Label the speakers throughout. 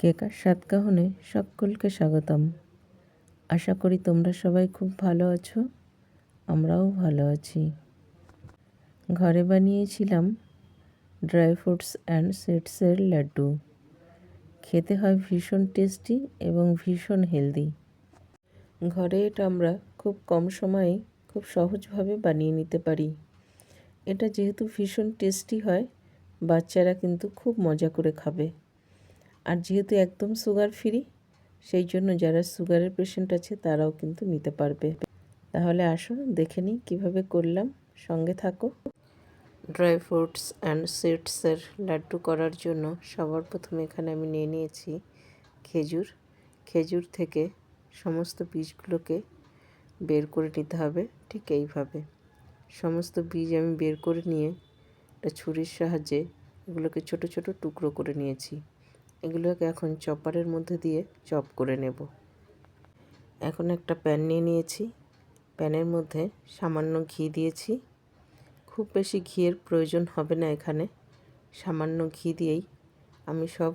Speaker 1: কেকার সাতকাহনে সকলকে স্বাগতম। আশা করি তোমরা সবাই খুব ভালো আছো, আমরাও ভালো আছি। ঘরে বানিয়েছিলাম ড্রাই ফ্রুটস অ্যান্ড সিডসের লাড্ডু। খেতে হয় ভীষণ টেস্টি এবং ভীষণ হেলদি। ঘরে এটা আমরা খুব কম সময়ে খুব সহজভাবে বানিয়ে নিতে পারি। এটা যেহেতু ভীষণ টেস্টি হয়, বাচ্চারা কিন্তু খুব মজা করে খাবে। আর যেহেতু একদম সুগার ফ্রি সেই জন্য যারা সুগারের পেশেন্ট আছে, তারাও কিন্তু নিতে পারবে। তাহলে আসো দেখে নিই কীভাবে করলাম। সঙ্গে থাকো। ড্রাই ফ্রুটস অ্যান্ড সিডসের লাড্ডু করার জন্য সবার প্রথমে এখানে আমি নিয়ে নিয়েছি খেজুর। খেজুর থেকে সমস্ত বীজগুলোকে বের করে নিতে হবে, ঠিক এইভাবে। সমস্ত বীজ আমি বের করে নিয়ে একটা ছুরির সাহায্যে এগুলোকে ছোট ছোট টুকরো করে নিয়েছি। এগুলোকে এখন চপারের মধ্যে দিয়ে চপ করে নেব। এখন একটা প্যান নিয়ে নিয়েছি। প্যানের মধ্যে সামান্য ঘি দিয়েছি। খুব বেশি ঘিয়ের প্রয়োজন হবে না এখানে। সামান্য ঘি দিয়েই আমি সব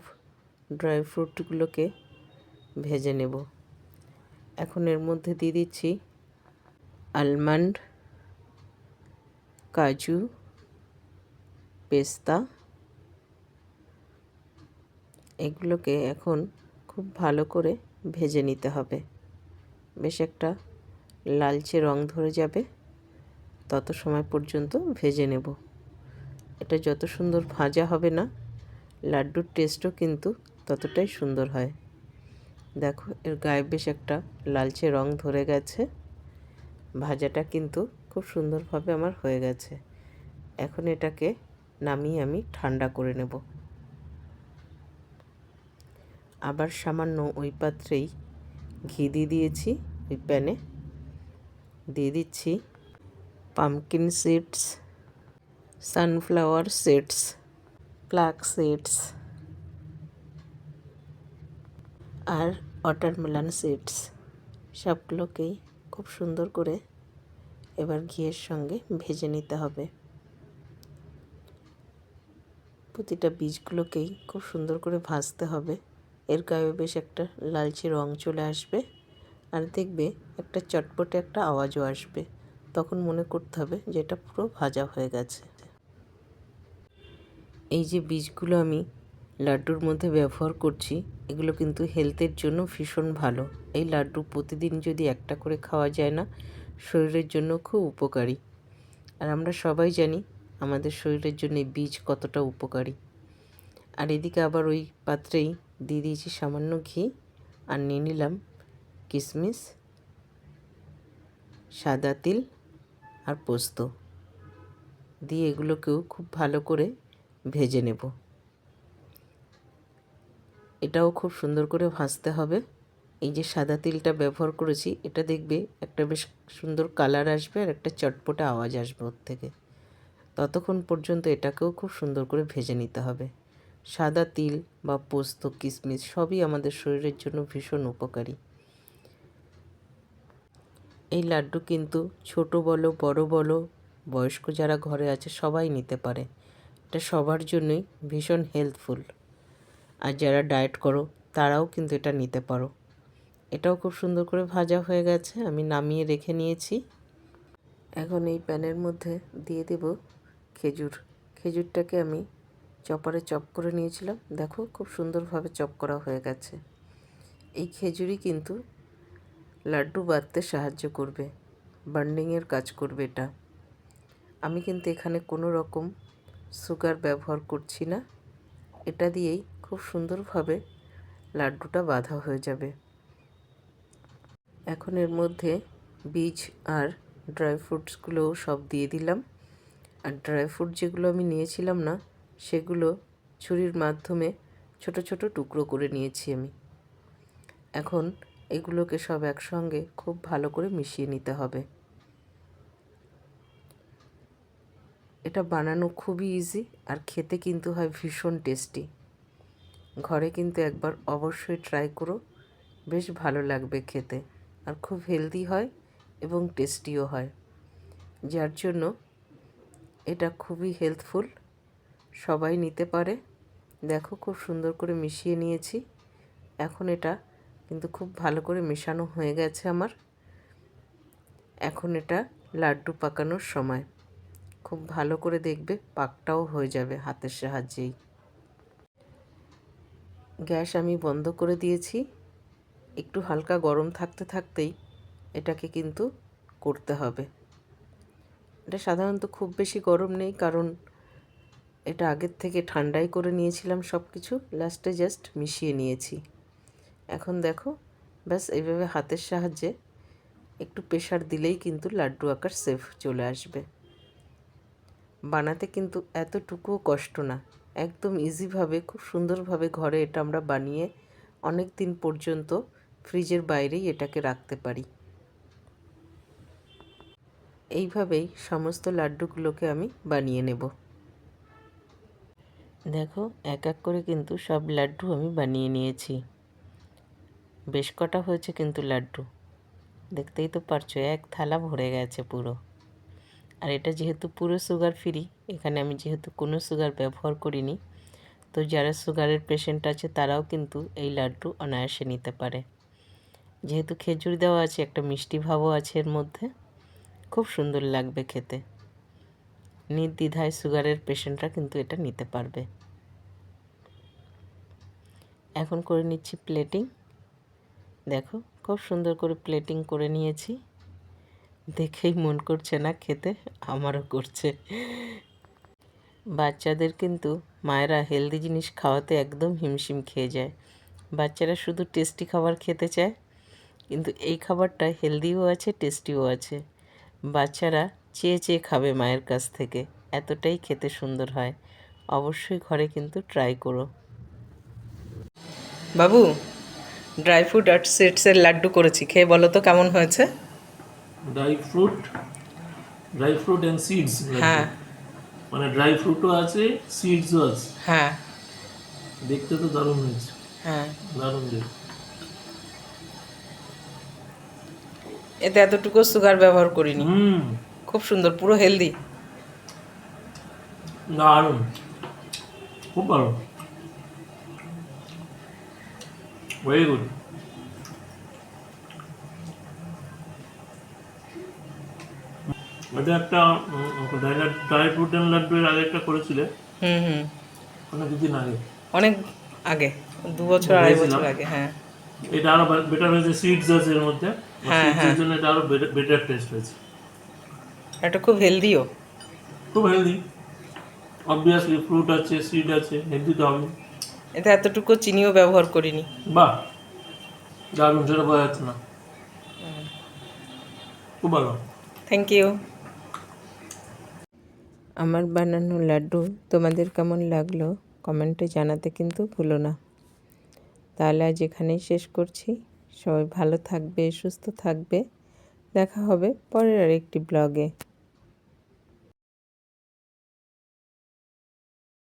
Speaker 1: ড্রাই ফ্রুটগুলোকে ভেজে নেব। এখন এর মধ্যে দিয়ে দিচ্ছি আলমন্ড, কাজু, পেস্তা এগুলোকে এখন খুব ভালো করে ভেজে নিতে হবে। বেশ একটা লালচে রং ধরে যাবে। তত সময় পর্যন্ত ভেজে নেব। এটা যত সুন্দর ভাজা হবে না, লাড্ডুর টেস্টও কিন্তু ততটাই সুন্দর হয়। দেখো, এর গায়ে বেশ একটা লালচে রং ধরে গেছে। ভাজাটা কিন্তু খুব সুন্দরভাবে আমার হয়ে গেছে। এখন এটাকে নামিয়ে আমি ঠান্ডা করে নেব। আবার সামান্য ওই পাত্রেই ঘি দিয়ে দিয়েছি, ওই প্যানে। দিয়ে দিচ্ছি pumpkin seeds sunflower seeds flax seeds আর ওয়াটারমেলন সিডস সবগুলোকেই খুব সুন্দর করে এবার ঘিয়ের সঙ্গে ভেজে নিতে হবে। প্রতিটা বীজগুলোকেই খুব সুন্দর করে ভাজতে হবে। এর গায়ে বেশ একটা লালচে রং চলে আসবে। আর দেখবে একটা চটপটে একটা আওয়াজও আসবে। তখন মনে করতে হবে যে এটা পুরো ভাজা হয়ে গেছে। এই যে বীজগুলো আমি লাড্ডুর মধ্যে ব্যবহার করছি, এগুলো কিন্তু হেলথের জন্য ভীষণ ভালো। এই লাড্ডু প্রতিদিন যদি একটা করে খাওয়া যায় না, শরীরের জন্য খুব উপকারী। আর আমরা সবাই জানি আমাদের শরীরের জন্য বীজ কতটা উপকারী। আর এদিকে আবার ওই পাত্রেই দিয়ে দিয়েছি সামান্য ঘি আর নিয়ে নিলাম কিশমিশ সাদা তিল আর পোস্ত। দিয়ে এগুলোকেও খুব ভালো করে ভেজে নেব। এটাও খুব সুন্দর করে ভাজতে হবে। এই যে সাদা তিলটা ব্যবহার করেছি, এটা দেখবে একটা বেশ সুন্দর কালার আসবে আর একটা চটপটা আওয়াজ আসবে ওর থেকে। ততক্ষণ পর্যন্ত এটাকেও খুব সুন্দর করে ভেজে নিতে হবে। সাদা তিল বা পোস্ত, কিশমিশ সবই আমাদের শরীরের জন্য ভীষণ উপকারী। এই লাড্ডু কিন্তু ছোট বলো, বড় বলো, বয়স্ক যারা ঘরে আছে সবাই নিতে পারে। এটা সবার জন্যই ভীষণ হেলথফুল। আর যারা ডায়েট করো, তারাও কিন্তু এটা নিতে পারো। এটাও খুব সুন্দর করে ভাজা হয়ে গেছে, আমি নামিয়ে রেখে নিয়েছি। এখন এই প্যানের মধ্যে দিয়ে দেব খেজুর। খেজুরটাকে আমি চপারে চপ করে নিয়েছিলাম। দেখো খুব সুন্দরভাবে চপ করা হয়ে গেছে। এই খেজুরি কিন্তু লাড্ডু বাঁধতে সাহায্য করবে। বার্নিংয়ের কাজ করবে এটা। আমি কিন্তু এখানে কোনো রকম সুগার ব্যবহার করছি না। এটা দিয়েই খুব সুন্দরভাবে লাড্ডুটা বাঁধা হয়ে যাবে। এখন এর মধ্যে বীজ আর ড্রাই ফ্রুটসগুলোও সব দিয়ে দিলাম। আর ড্রাই ফ্রুট যেগুলো আমি নিয়েছিলাম না সেগুলো ছুরির মাধ্যমে ছোট ছোট টুকরো করে নিয়েছি আমি। এখন এগুলোকে সব একসঙ্গে খুব ভালো করে মিশিয়ে নিতে হবে। এটা বানানো খুবই ইজি আর খেতে কিন্তু হয় ভীষণ টেস্টি ঘরে কিন্তু একবার অবশ্যই ট্রাই করো, বেশ ভালো লাগবে খেতে। আর খুব হেলদি হয় এবং টেস্টিও হয়। যার জন্য এটা খুবই হেলথফুল সবাই নিতে পারে। দেখো খুব সুন্দর করে মিশিয়ে নিয়েছি। এখন এটা কিন্তু খুব ভালো করে মেশানো হয়ে গেছে আমার। এখন এটা লাড্ডু পাকানোর সময়। খুব ভালো করে দেখবে, পাকটাও হয়ে যাবে হাতের সাহায্যেই। গ্যাস আমি বন্ধ করে দিয়েছি। একটু হালকা গরম থাকতে থাকতেই এটাকে কিন্তু করতে হবে। এটা সাধারণত খুব বেশি গরম নেই কারণ এটা আগের থেকে ঠান্ডাই করে নিয়েছিলাম সব কিছু লাস্টে জাস্ট মিশিয়ে নিয়েছি। এখন দেখো, ব্যাস এইভাবে হাতের সাহায্যে একটু প্রেশার দিলেই কিন্তু লাড্ডু আকার সেফ চলে আসবে। বানাতে কিন্তু এতটুকুও কষ্ট না। একদম ইজিভাবে খুব সুন্দরভাবে ঘরে এটা আমরা বানিয়ে অনেক দিন পর্যন্ত ফ্রিজের বাইরেই এটাকে রাখতে পারি। এইভাবেই সমস্ত লাড্ডুগুলোকে আমি বানিয়ে নেব। দেখো, এক এক করে কিন্তু সব লাড্ডু আমি বানিয়ে নিয়েছি। বেশ কটা হয়েছে কিন্তু লাড্ডু। দেখতেই তো পারছ, এক থালা ভরে গেছে পুরো। আর এটা যেহেতু পুরো সুগার ফ্রি, এখানে আমি যেহেতু কোনো সুগার ব্যবহার করিনি, তো যারা সুগারের পেশেন্ট আছে তারাও কিন্তু এই লাড্ডু অনায়াসে নিতে পারে। যেহেতু খেজুর দেওয়া আছে, একটা মিষ্টি ভাবও আছে এর মধ্যে, খুব সুন্দর লাগবে খেতে। নির্দ্বিধায় সুগারের পেশেন্টরা কিন্তু এটা নিতে পারবে। এখন করে নিচ্ছি প্লেটিং। দেখো, খুব সুন্দর করে প্লেটিং করে নিয়েছি। দেখেই মন করছে না, খেতে আমারও করছে। বাচ্চাদের কিন্তু মায়েরা হেলদি জিনিস খাওয়াতে একদম হিমশিম খেয়ে যায়। বাচ্চারা শুধু টেস্টি খাবার খেতে চায়, কিন্তু এই খাবারটা হেলদিও আছে টেস্টিও আছে। বাচ্চারা চেয়ে চেয়ে খাবে মায়ের কাছ থেকে। এতটাই খেতে সুন্দর হয়। অবশ্যই ঘরে কিন্তু ট্রাই করো। বাবু ড্রাই ফ্রুট আর সিডসের লাড্ডু করেছি। খেয়ে বলো তো কেমন হয়েছে?
Speaker 2: Dry fruit dry fruit and seeds
Speaker 1: হ্যাঁ।
Speaker 2: মানে ড্রাই ফ্রুটও আছে সিডসও আছে।
Speaker 1: হ্যাঁ।
Speaker 2: দেখতে তো দারুণ হয়েছে।
Speaker 1: হ্যাঁ।
Speaker 2: দারুণ দেখ
Speaker 1: এতে এতটুকু সুগার ব্যবহার করিনি।
Speaker 2: হুম।
Speaker 1: খুব সুন্দর পুরো হেলদি
Speaker 2: দারুণ। খুব ভালো। ভেরি গুড এটা একটা ড্রাই ফ্রুট অ্যান্ড লাড্ডু এর আগে একটা করেছিলে।
Speaker 1: হুম হুম।
Speaker 2: অনেক কিছুদিন আগে।
Speaker 1: অনেক আগে দু বছর আড়াই বছর আগে হ্যাঁ।
Speaker 2: এটা আরও বেটার হয়েছে সিডস আছে এর মধ্যে।
Speaker 1: হ্যাঁ,
Speaker 2: সিডস এর জন্য এটা আরও বেটার টেস্ট হয়েছে।
Speaker 1: এটা খুব হেলদিও
Speaker 2: খুব হেলদি অবভিয়াসলি ফ্রুট আছে সিড আছে হেলদি তো হবে।
Speaker 1: এতে এতটুকু চিনিও ব্যবহার করিনি।
Speaker 2: বাহ! দারুণ সেটা বোঝা যাচ্ছে না। খুব ভালো।
Speaker 1: থ্যাংক ইউ আমার বানানো লাড্ডু তোমাদের কেমন লাগল কমেন্টে জানাতে কিন্তু ভুলো না। তাহলে আজ এখানেই শেষ করছি। সবাই ভালো থাকবে সুস্থ থাকবে। দেখা হবে পরের আরেকটি ব্লগে।